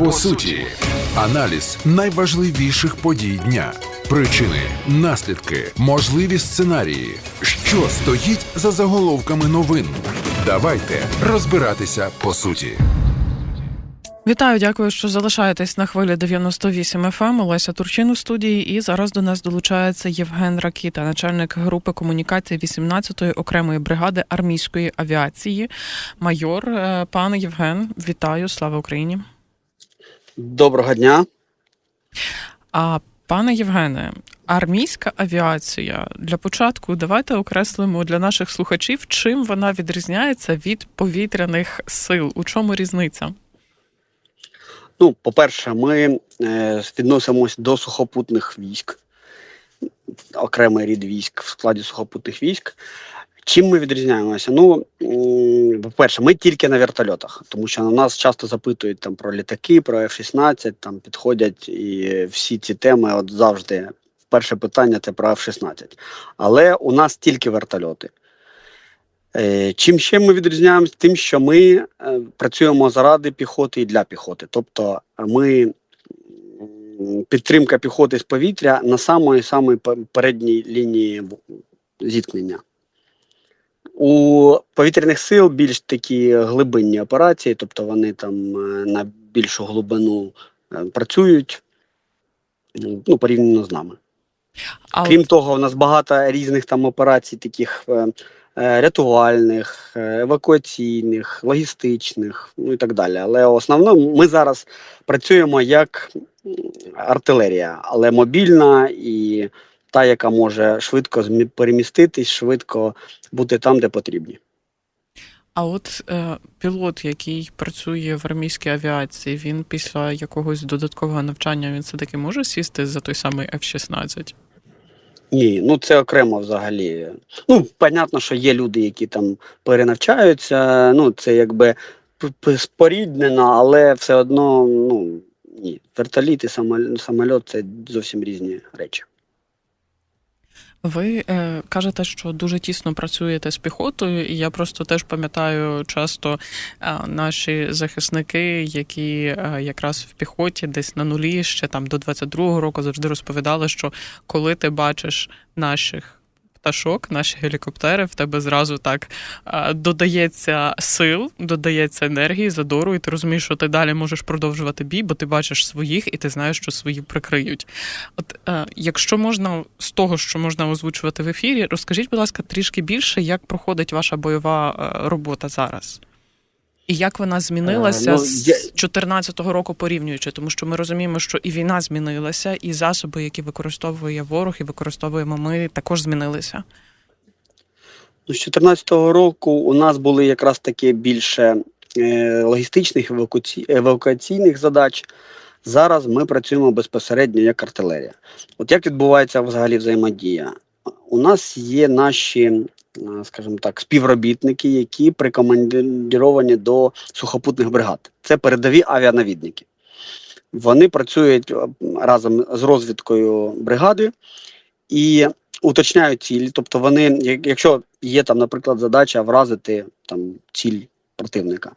По суті, аналіз найважливіших подій дня, причини, наслідки, можливі сценарії, що стоїть за заголовками новин. Давайте розбиратися по суті. Вітаю, дякую, що залишаєтесь на хвилі 98 FM. Олеся Турчин у студії. І зараз до нас долучається Євген Ракіта, начальник групи комунікації 18-ї окремої бригади армійської авіації. Майор, Е, пане Євген, вітаю, слава Україні. Доброго дня. А пане Євгене, армійська авіація для початку давайте окреслимо для наших слухачів, чим вона відрізняється від повітряних сил. У чому різниця? Ну, по-перше, ми е, відносимось до сухопутних військ, окремий рід військ в складі сухопутних військ. Чим ми відрізняємося? Ну, по-перше, ми тільки на вертольотах, тому що на нас часто запитують там про літаки, про F-16, там підходять і всі ці теми от завжди. Перше питання це про F-16. Але у нас тільки вертольоти. Е, Чим ще ми відрізняємося? Тим, що ми е, працюємо заради піхоти і для піхоти. Тобто ми підтримка піхоти з повітря на самої передній лінії зіткнення. У повітряних сил більш такі глибинні операції, тобто вони там е, на більшу глибину е, працюють ну, порівняно з нами. А Крім от- того, у нас багато різних там операцій, таких е, рятувальних, евакуаційних, логістичних, ну і так далі. Але в основному ми зараз працюємо як артилерія, але мобільна і та, яка може швидко переміститись, швидко бути там, де потрібні. А от е, пілот, який працює в армійській авіації, він після якогось додаткового навчання він все таки може сісти за той самий F-16? Ні, ну це окремо взагалі. Ну, понятно, що є люди, які там перенавчаються. Ну, це якби споріднено, але все одно, ну ні, вертоліт і самольот це зовсім різні речі. Ви е, кажете, що дуже тісно працюєте з піхотою, і я просто теж пам'ятаю часто е, наші захисники, які е, якраз в піхоті десь на нулі ще там до 22-го року завжди розповідали, що коли ти бачиш наших. Пташок, наші гелікоптери, в тебе зразу так е, додається сил, додається енергії, задору, і ти розумієш, що ти далі можеш продовжувати бій, бо ти бачиш своїх і ти знаєш, що свої прикриють. От е, якщо можна з того, що можна озвучувати в ефірі, розкажіть, будь ласка, трішки більше, як проходить ваша бойова е, робота зараз? І як вона змінилася Е, ну, з я- 2014 року порівнюючи, тому що ми розуміємо, що і війна змінилася, і засоби, які використовує ворог і використовуємо ми, також змінилися. Ну, з 2014 року у нас були якраз таки більше е, логістичних евакуаці... евакуаційних задач. Зараз ми працюємо безпосередньо як артилерія. От як відбувається взагалі взаємодія? У нас є наші, е, скажімо так, співробітники, які прикомандировані до сухопутних бригад. Це передові авіанавідники. Вони працюють е, разом з розвідкою бригади і уточняють цілі. Тобто, вони, якщо є там, наприклад, задача вразити там ціль противника,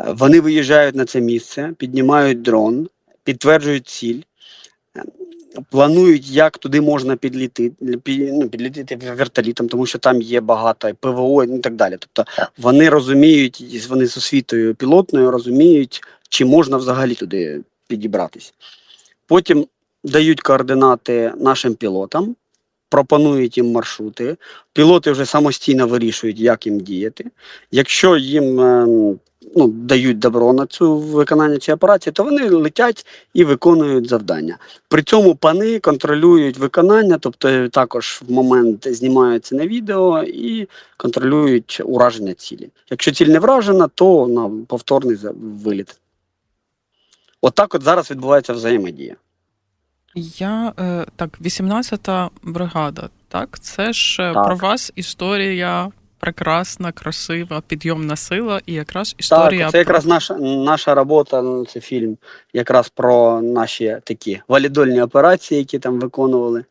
е, вони виїжджають на це місце, піднімають дрон, підтверджують ціль. Планують, як туди можна підліти, ну, підлітити вертолітом, тому що там є багато ПВО ну, і так далі. Тобто вони розуміють, вони з освітою пілотною розуміють, чи можна взагалі туди підібратись. Потім дають координати нашим пілотам, пропонують їм маршрути. Пілоти вже самостійно вирішують, як їм діяти. Якщо їм ем, ну, дають добро на цю виконання цієї операції, то вони летять і виконують завдання. При цьому пани контролюють виконання, тобто також в момент знімаються на відео і контролюють ураження цілі. Якщо ціль не вражена, то на повторний виліт. Отак от зараз відбувається взаємодія. Я е, так, 18-та бригада. Так, це ж е, Так. про вас історія прекрасна, красива, підйомна сила, і якраз історія Так, це якраз про наша, наша робота, ну, це фільм якраз про наші такі валідольні операції, які там виконували.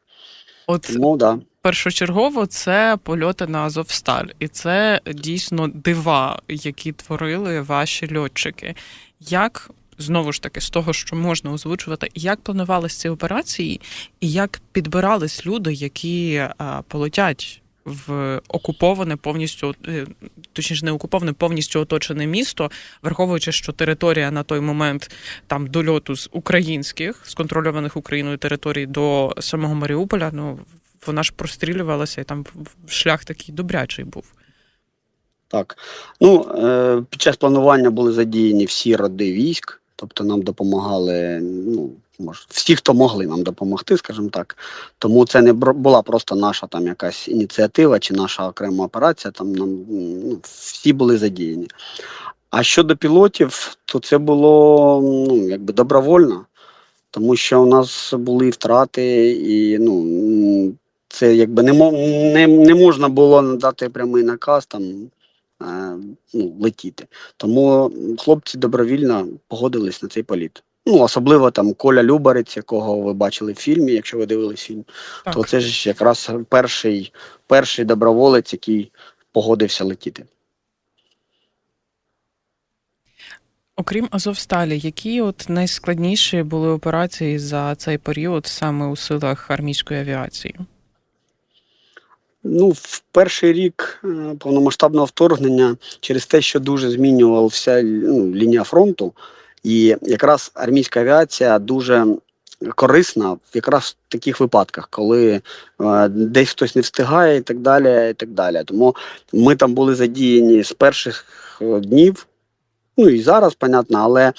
от Тому да. першочергово це польоти на Азовсталь, і це дійсно дива, які творили ваші льотчики. Як знову ж таки з того, що можна озвучувати, як планувались ці операції, і як підбирались люди, які е, полетять в окуповане повністю, е, точніше, не окуповане, повністю оточене місто, враховуючи, що територія на той момент там дольоту з українських з контрольованих Україною територій до самого Маріуполя, ну вона ж прострілювалася, і там шлях такий добрячий був. Так. Ну, е, під час планування були задіяні всі роди військ, тобто нам допомагали, ну, може, всі, хто могли нам допомогти, скажімо так. Тому це не була просто наша там якась ініціатива чи наша окрема операція. Там нам ну, всі були задіяні. А щодо пілотів, то це було ну, якби добровольно, тому що у нас були втрати, і ну, це якби не, не, не можна було надати прямий наказ там е, ну, летіти. Тому хлопці добровільно погодились на цей політ. Ну, особливо там Коля Любарець, якого ви бачили в фільмі, якщо ви дивились фільм, Так. то це ж якраз перший, перший доброволець, який погодився летіти. Окрім Азовсталі, які от найскладніші були операції за цей період саме у силах армійської авіації? Ну, в перший рік е, повномасштабного вторгнення через те, що дуже змінювалася ну, лінія фронту, і якраз армійська авіація дуже корисна якраз в таких випадках, коли е, десь хтось не встигає і так далі. і так далі. Тому ми там були задіяні з перших е, днів. Ну і зараз, понятно, але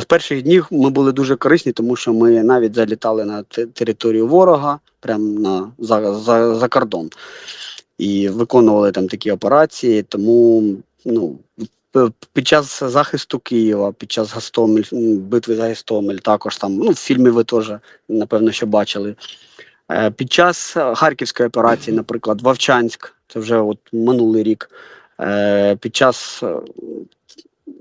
з перших днів ми були дуже корисні, тому що ми навіть залітали на територію ворога, прямо на за, за, за кордон, і виконували там такі операції. Тому ну, під час захисту Києва, під час Гастомель, битви за Гастомель, також там, ну, в фільмі ви теж, напевно, що бачили. Е, Під час е, Харківської операції, наприклад, Вовчанськ, це вже от минулий рік. е, Під час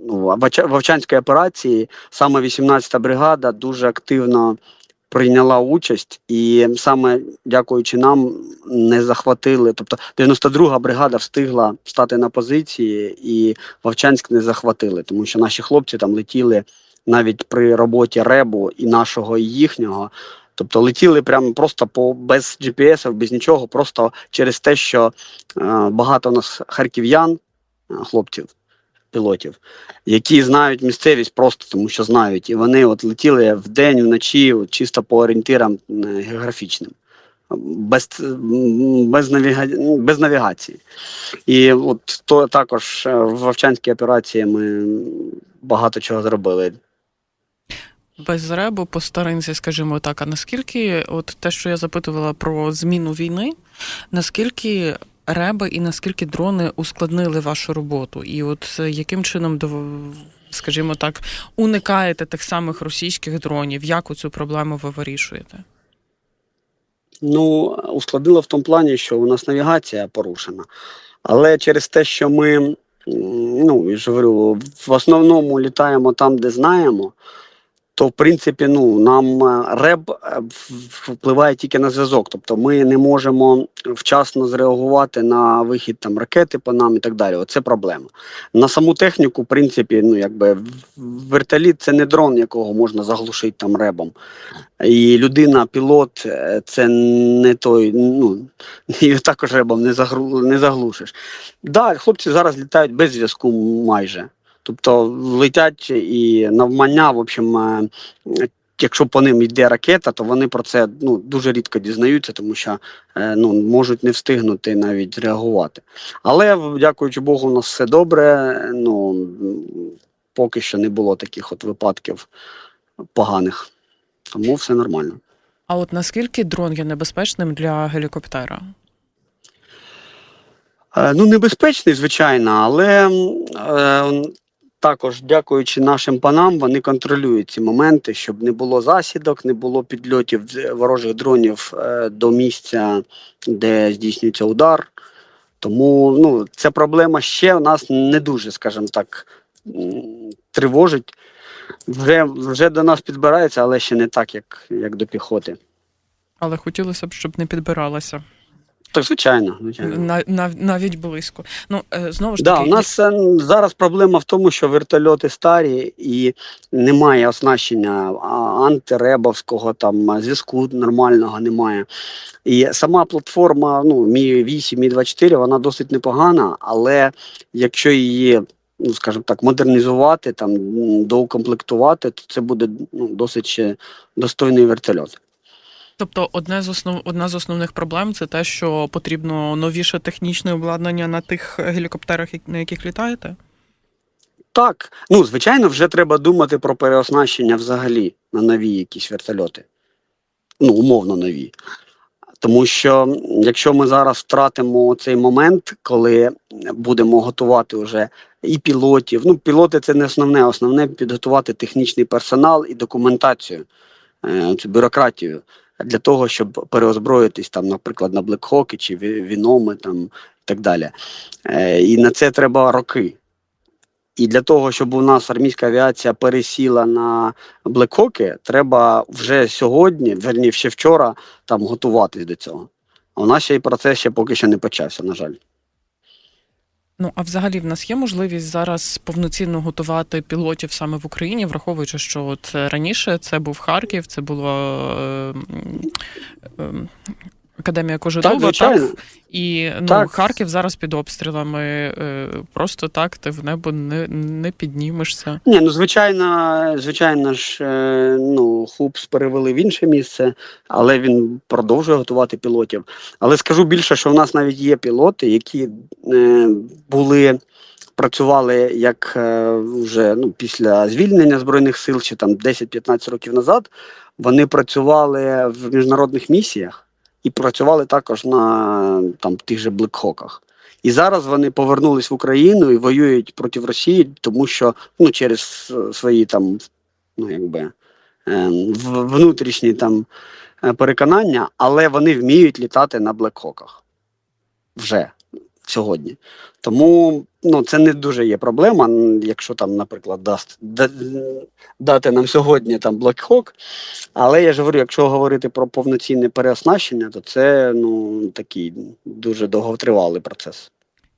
ну, Вовчанської операції саме 18-та бригада дуже активно прийняла участь, і саме дякуючи нам не захватили. Тобто 92-га бригада встигла стати на позиції, і Вовчанськ не захватили, тому що наші хлопці там летіли навіть при роботі ребу і нашого, і їхнього. Тобто летіли прямо просто по без GPS, без нічого, просто через те, що е, багато у нас харків'ян, е, хлопців, пілотів, які знають місцевість просто тому, що знають. І вони от летіли вдень, вночі, от, чисто по орієнтирам географічним, без, без, навіга... ну, без навігації. І от то також е, в Вовчанській операції ми багато чого зробили. Без ребу по старинці, скажімо так. А наскільки, от те, що я запитувала про зміну війни, наскільки реби і наскільки дрони ускладнили вашу роботу? І от е, яким чином дов- скажімо так, уникаєте тих самих російських дронів? Як цю проблему ви вирішуєте? Ну, ускладнило в тому плані, що у нас навігація порушена. Але через те, що ми, ну, я ж говорю, в основному літаємо там, де знаємо, то в принципі ну, нам е, реб е, впливає тільки на зв'язок. Тобто ми не можемо вчасно зреагувати на вихід там ракети по нам і так далі. Оце проблема. На саму техніку, в принципі, ну якби вертоліт це не дрон, якого можна заглушити там ребом. І людина, пілот, е, це не той, ну і також ребом не заглушиш. Да, хлопці зараз літають без зв'язку майже. Тобто летять і навмання, в общем, е, якщо по ним йде ракета, то вони про це ну, дуже рідко дізнаються, тому що е, ну, можуть не встигнути навіть реагувати. Але, дякуючи Богу, у нас все добре. Ну, поки що не було таких от випадків поганих. Тому все нормально. А от наскільки дрон є небезпечним для гелікоптера? Е, Ну, небезпечний, звичайно, але е, також, дякуючи нашим панам, вони контролюють ці моменти, щоб не було засідок, не було підльотів ворожих дронів е, до місця, де здійснюється удар. Тому ну, ця проблема ще у нас не дуже, скажімо так, тривожить. Вже, вже до нас підбирається, але ще не так, як, як до піхоти. Але хотілося б, щоб не підбиралася. Так, звичайно, звичайно. На, нав- навіть близько. Ну е, знову ж Да, таки, у нас е, зараз проблема в тому, що вертольоти старі і немає оснащення антиребовського там зв'язку нормального немає. І сама платформа, ну, Мі 8, Мі 24, вона досить непогана, але якщо її, ну скажімо так, модернізувати, там доукомплектувати, то це буде ну, досить достойний вертольот. Тобто, одне з основ одна з основних проблем це те, що потрібно новіше технічне обладнання на тих гелікоптерах, на яких літаєте. Так, ну звичайно, вже треба думати про переоснащення взагалі на нові якісь вертольоти. Ну, умовно нові. Тому що якщо ми зараз втратимо цей момент, коли будемо готувати вже і пілотів, ну пілоти це не основне, основне підготувати технічний персонал і документацію, е, цю бюрократію для того, щоб переозброїтись там, наприклад, на Блекхоки чи Віноми там і так далі. Е, і на це треба роки. І для того, щоб у нас армійська авіація пересіла на блекхоки, треба вже сьогодні, верні ще вчора, там готуватись до цього. А у нас ще й процес ще поки що не почався, на жаль. Ну а взагалі в нас є можливість зараз повноцінно готувати пілотів саме в Україні, враховуючи, що от раніше це був Харків, це було е, е, Академія Кожедуба, Так, звичайно. І ну, Так. Харків зараз під обстрілами. е, Просто так ти в небо не, не піднімешся. Ні, ну звичайно, звичайно ж, е, ну, ХУПС перевели в інше місце, але він продовжує готувати пілотів. Але скажу більше, що в нас навіть є пілоти, які е, були. Працювали як е, вже ну, після звільнення Збройних сил, чи там 10-15 років назад. Вони працювали в міжнародних місіях і працювали також на там, тих же Блекхоках. І зараз вони повернулись в Україну і воюють проти Росії, тому що ну, через свої там, ну якби е, внутрішні там е, переконання, але вони вміють літати на Блекхоках вже сьогодні. Тому ну, це не дуже є проблема. Якщо там, наприклад, дасть да- дати нам сьогодні там Блекхок. Але я ж говорю, якщо говорити про повноцінне переоснащення, то це ну такий дуже довготривалий процес.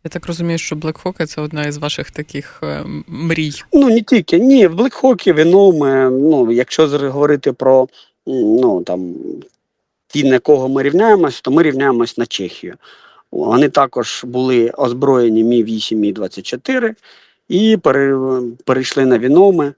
Я так розумію, що Блекхоки це одна із ваших таких е, мрій. Ну не тільки ні, в Блекхокі, Веноми. Ну, якщо говорити про ну там ті, на кого ми рівняємось, то ми рівняємось на Чехію. Вони також були озброєні Мі 8 Мі 24 і перейшли на Віноми.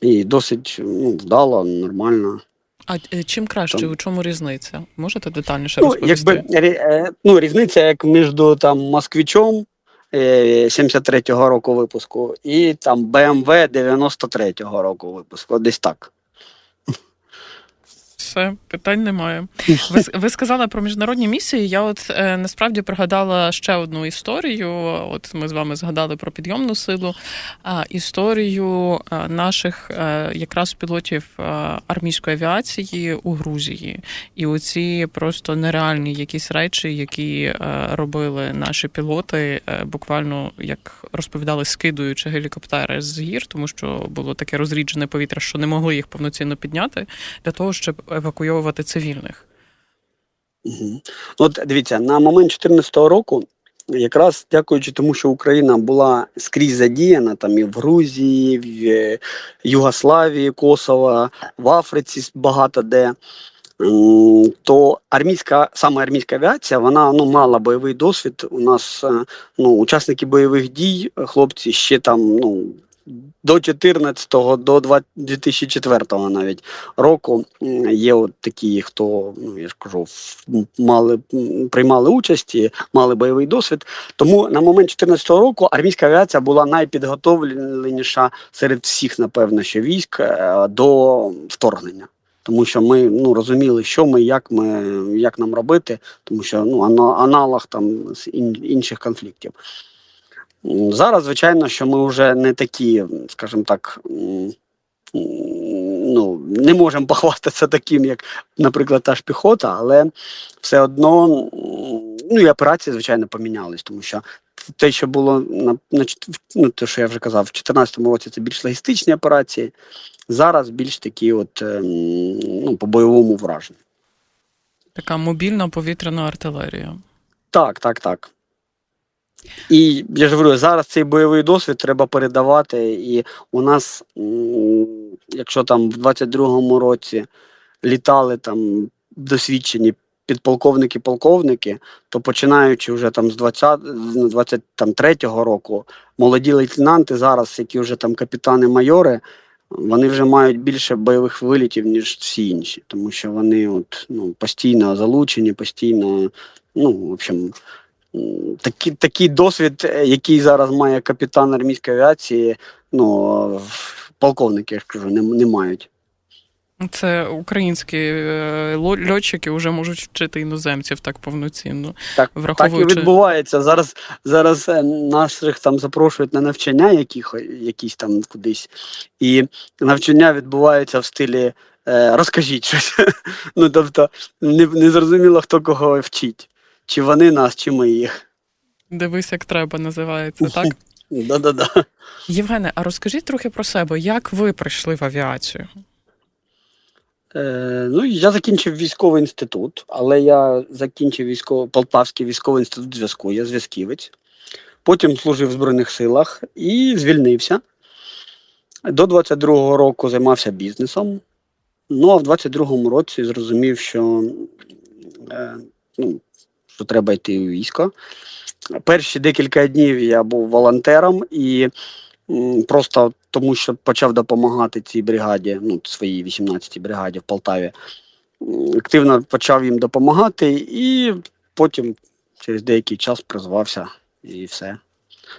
І досить ну, вдало, нормально. А е, чим краще? Там- У чому різниця? Можете детальніше Ну, розповісти? якби рі- е, ну, різниця як між там москвичом е, 73-го року випуску і там BMW 93-го року випуску. Десь так. Все, питань немає. Ви, ви сказали про міжнародні місії. Я от е, насправді пригадала ще одну історію. От ми з вами згадали про підйомну силу, а історію е, наших е, якраз пілотів е, армійської авіації у Грузії. І оці просто нереальні якісь речі, які е, робили наші пілоти, е, буквально як розповідали, скидуючи гелікоптери з гір, тому що було таке розріджене повітря, що не могли їх повноцінно підняти для того, щоб евакуйовувати цивільних. Угу. От дивіться, на момент 2014 року, якраз дякуючи тому, що Україна була скрізь задіяна там і в Грузії, в е, Югославії, Косово, в Африці багато де. То армійська саме армійська авіація вона ну мала бойовий досвід. У нас е, ну учасники бойових дій, хлопці ще там ну до 14-го, до 2004-го навіть року є от такі, хто ну я ж кажу, мали приймали участь, і мали бойовий досвід. Тому на момент 14-го року армійська авіація була найпідготовленіша серед всіх, напевно, що військ е, до вторгнення. Тому що ми ну розуміли, що ми, як ми, як нам робити, тому що ну аналог там з інших конфліктів. Зараз, звичайно, що ми вже не такі, скажімо так, ну, не можемо похвастатися таким, як, наприклад, та ж піхота, але все одно ну, і операції, звичайно, помінялись, тому що те, що було на, на ну, те, що я вже казав, в 2014 році це більш логістичні операції, зараз більш такі, от ем, ну, по бойовому враженню. Така мобільна повітряна артилерія. Так, так, так. І я ж говорю, зараз цей бойовий досвід треба передавати. І у нас, якщо там в 22-му році літали там досвідчені підполковники, полковники, то починаючи вже там з 20, 23-го року, молоді лейтенанти зараз, які вже там капітани майори, вони вже мають більше бойових вилітів, ніж всі інші, тому що вони от, ну, постійно залучені, постійно, ну, в общем, такий, такий досвід, е, який зараз має капітан армійської авіації, ну, полковники, я ж кажу, не, не мають. Це українські е, льотчики вже можуть вчити іноземців так повноцінно, Так, так і відбувається. Зараз, зараз е, наших там запрошують на навчання яких, якісь там кудись, і навчання відбувається в стилі розкажіть щось. ну, тобто, не, не зрозуміло, хто кого вчить. Чи вони нас, чи ми їх. дивись, як треба, називається, так? Да-да-да. Євгене, а розкажіть трохи про себе, як ви прийшли в авіацію? Е, ну, я закінчив військовий інститут, але я закінчив військово, Полтавський військовий інститут зв'язку, я зв'язківець. Потім служив в Збройних силах і звільнився. До 22-го року займався бізнесом. Ну, а в 22-му році зрозумів, що, е, ну, що треба йти у військо. Перші декілька днів я був волонтером і просто тому, що почав допомагати цій бригаді, ну, своїй 18-й бригаді в Полтаві. Активно почав їм допомагати, і потім через деякий час призвався і все.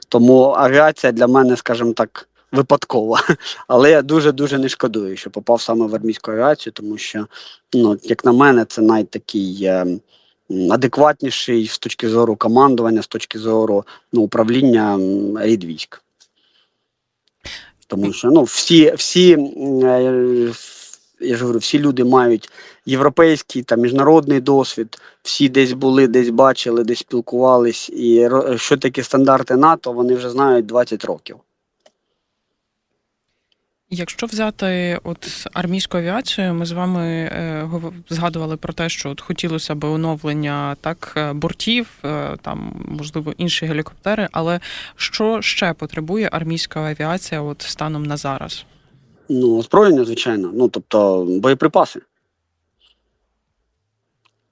Тому авіація для мене, скажімо так, випадкова. Але я дуже-дуже не шкодую, що попав саме в армійську авіацію, тому що, ну, як на мене, це найтакий е, м, адекватніший з точки зору командування, з точки зору ну, управління рід військ. Тому що ну, всі, всі, е, я ж говорю, всі люди мають європейський та міжнародний досвід, всі десь були, десь бачили, десь спілкувались. І що таке стандарти НАТО, вони вже знають 20 років. Якщо взяти от армійську авіацію, ми з вами е, згадували про те, що от хотілося б оновлення так е, бортів, е, там можливо інші гелікоптери. Але що ще потребує армійська авіація от станом на зараз? Ну, озброєння, звичайно. Ну, тобто боєприпаси.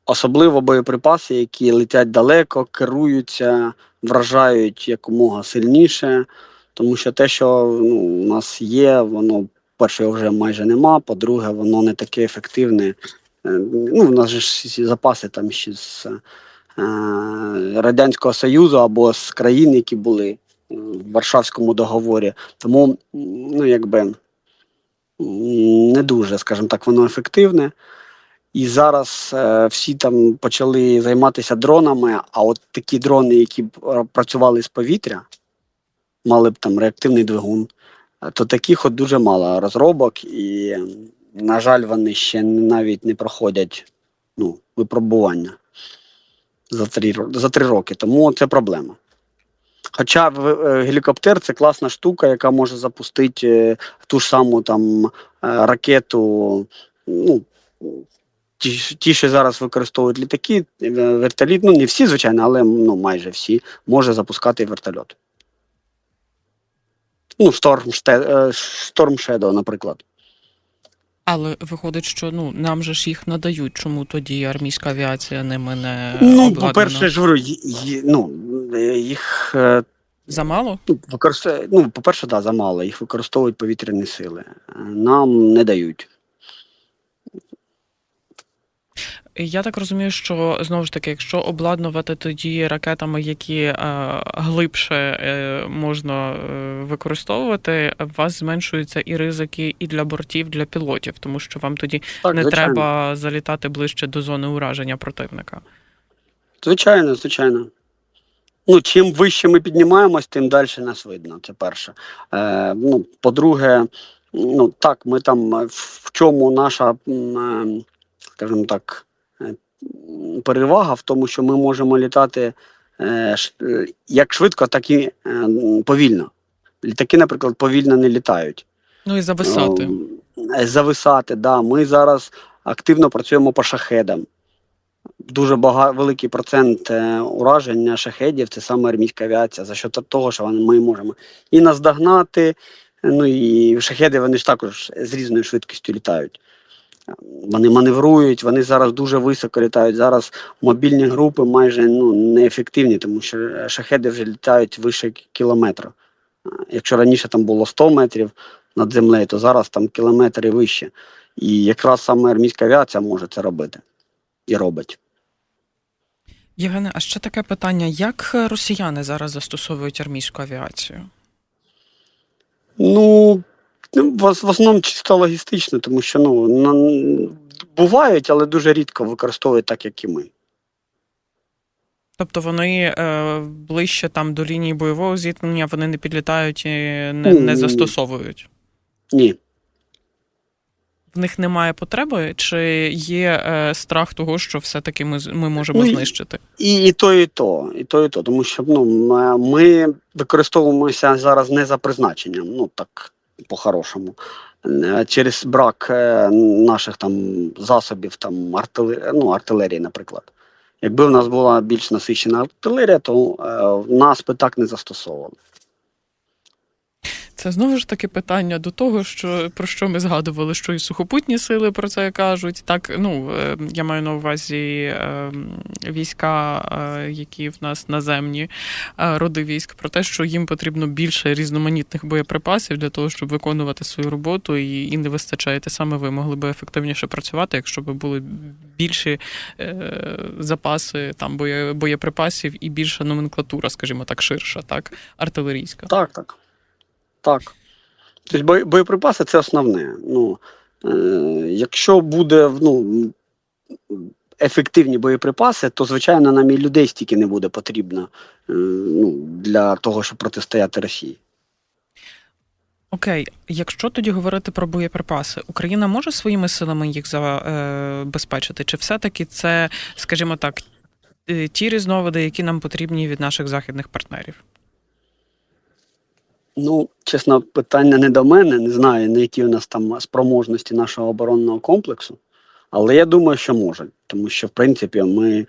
Особливо боєприпаси, які летять далеко, керуються, вражають якомога сильніше. Тому що те, що ну, у нас є, воно, перше, вже майже нема, по-друге, воно не таке ефективне. Е, Ну, у нас же ж запаси там ще з е, Радянського Союзу або з країн, які були е, в Варшавському договорі. Тому, ну, якби не дуже, скажімо так, воно ефективне. І зараз е, всі там почали займатися дронами, а от такі дрони, які е, працювали з повітря, мали б там реактивний двигун, е, то таких от дуже мало розробок, і, на жаль, вони ще навіть не проходять ну, випробування за три, за три роки. Тому це проблема. Хоча е, гелікоптер це класна штука, яка може запустити е, ту ж саму там ракету. Ну, ті, що зараз використовують літаки, вертоліт, ну не всі, звичайно, але ну, майже всі, може запускати вертольот. Ну, Storm, е, Storm Shadow, наприклад. Але виходить, що ну нам же ж їх надають. Чому тоді армійська авіація ними не Ну, по-перше, ж говорю, ну, е, їх е, замало? ну, ну, по-перше, да, замало, їх використовують повітряні сили. Нам не дають. Я так розумію, що знову ж таки, якщо обладнувати тоді ракетами, які е, глибше е, можна е, використовувати, у вас зменшуються і ризики і для бортів, для пілотів, тому що вам тоді Так, не звичайно. треба залітати ближче до зони ураження противника. Звичайно, звичайно. Ну, чим вище ми піднімаємось, тим далі нас видно. Це перше. Е, ну, по-друге, ну так, ми там в чому наша, е, скажімо так, перевага в тому, що ми можемо літати е, е, як швидко, так і е, повільно. Літаки, наприклад, повільно не літають. Ну і зависати. Ем, Зависати, да. Ми зараз активно працюємо по шахедам. дуже бага, великий процент ураження шахедів це саме армійська авіація, за що того, що ми можемо і наздогнати, ну і шахеди вони ж також з різною швидкістю літають. Вони маневрують, вони зараз дуже високо літають. Зараз мобільні групи майже ну, неефективні, тому що шахеди вже літають вище кілометра. Якщо раніше там було 100 метрів над землею, то зараз там кілометри вище. І якраз саме армійська авіація може це робити і робить. Євгене, а ще таке питання: як е, росіяни зараз застосовують армійську авіацію? Ну, в, ос- в основному чисто логістично, тому що ну, бувають, але дуже рідко використовують так, як і ми. Тобто вони е, ближче там до лінії бойового зіткнення, вони не підлітають і не, Ну, не застосовують. Ні. В них немає потреби, чи є е, страх того, що все-таки ми, ми можемо Ну, знищити? І, і то, і то, і то, і то. Тому що ну, ми використовуємося зараз не за призначенням, ну так по-хорошому. Е, Через брак е, наших там засобів, там артилерії, ну, артилерії, наприклад. Якби в нас була більш насичена артилерія, то е, нас би так не застосовували. Це знову ж таки питання до того, що про що ми згадували, що і сухопутні сили про це кажуть. Так, ну е, я маю на увазі е, війська, е, які в нас наземні е, роди військ, про те, що їм потрібно більше різноманітних боєприпасів для того, щоб виконувати свою роботу, і, і не вистачає те саме. Ви могли би ефективніше працювати, якщо б були більші запаси там боє, боєприпасів і більша номенклатура, скажімо так, ширша, так артилерійська. Так, так. Так. Тобто боєприпаси це основне. Ну, е, якщо буде ну, ефективні боєприпаси, то, звичайно, нам і людей стільки не буде потрібно е, ну, для того, щоб протистояти Росії. Окей, якщо тоді говорити про боєприпаси, Україна може своїми силами їх забезпечити? Чи все-таки це, скажімо так, е, ті різновиди, які нам потрібні від наших західних партнерів? Ну, чесно, питання не до мене, не знаю, на які у нас там спроможності нашого оборонного комплексу. Але я думаю, що можуть, тому що в принципі ми е,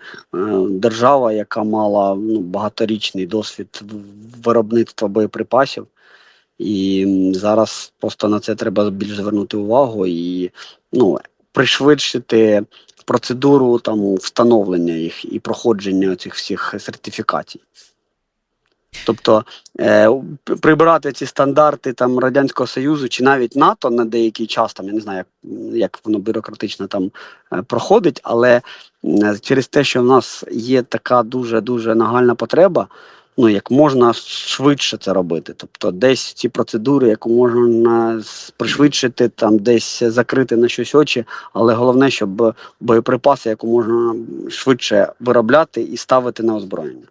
держава, яка мала ну, багаторічний досвід виробництва боєприпасів, і зараз просто на це треба більш звернути увагу і ну, пришвидшити процедуру там встановлення їх і проходження цих всіх сертифікацій. Тобто е, прибирати ці стандарти там Радянського Союзу чи навіть НАТО на деякий час, там я не знаю, як, як воно бюрократично там е, проходить, але м, через те, що в нас є така дуже дуже нагальна потреба, ну як можна швидше це робити. Тобто, десь ці процедури, яку можна пришвидшити, там десь закрити на щось очі, але головне, щоб боєприпаси, яку можна швидше виробляти і ставити на озброєння.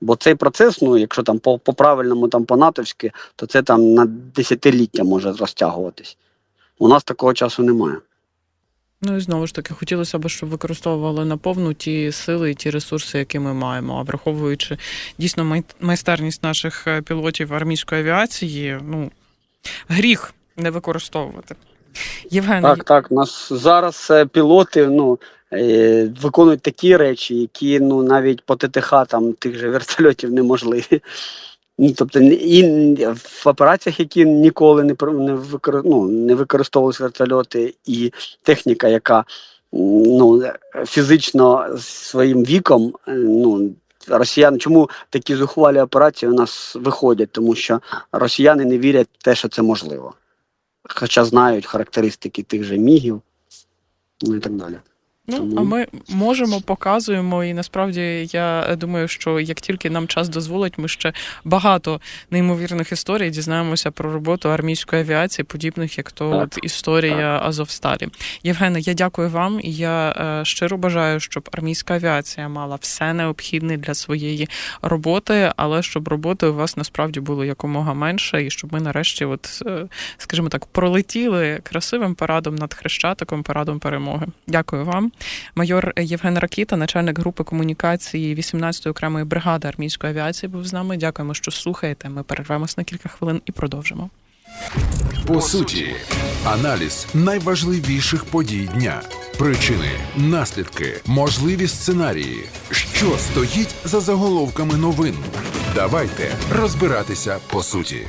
Бо цей процес, ну якщо там по, по правильному, там по натовськи, то це там на десятиліття може розтягуватись. У нас такого часу немає. Ну і знову ж таки, хотілося б, щоб використовували наповну ті сили і ті ресурси, які ми маємо. А враховуючи дійсно майстерність наших е, пілотів армійської авіації, ну гріх не використовувати. Євген, Так, так. У нас зараз е, пілоти ну, виконують такі речі, які ну, навіть по ТТХ там, тих же вертольотів неможливі. Ну, тобто, і в операціях, які ніколи не, не, викор, ну, не використовувалися вертольоти, і техніка, яка ну, фізично своїм віком, е, ну, росіяни, чому такі зухвалі операції у нас виходять? Тому що росіяни не вірять в те, що це можливо хоча знають характеристики тих же мігів, ну і так далі. Ну, а ми можемо, показуємо, і насправді я думаю, що як тільки нам час дозволить, ми ще багато неймовірних історій дізнаємося про роботу армійської авіації, подібних як то Так, от історія Азовсталі. Євгене, я дякую вам. і Я е, щиро бажаю, щоб армійська авіація мала все необхідне для своєї роботи, але щоб роботи у вас насправді було якомога менше, і щоб ми нарешті, от е, скажімо так, пролетіли красивим парадом над хрещатиком, парадом перемоги. Дякую вам. Майор Євген Ракіта, начальник групи комунікації 18-ї окремої бригади армійської авіації, був з нами. Дякуємо, що слухаєте. Ми перервемось на кілька хвилин і продовжимо. По суті, аналіз найважливіших подій дня Причини, наслідки, можливі сценарії. Що стоїть за заголовками новин? Давайте розбиратися по суті.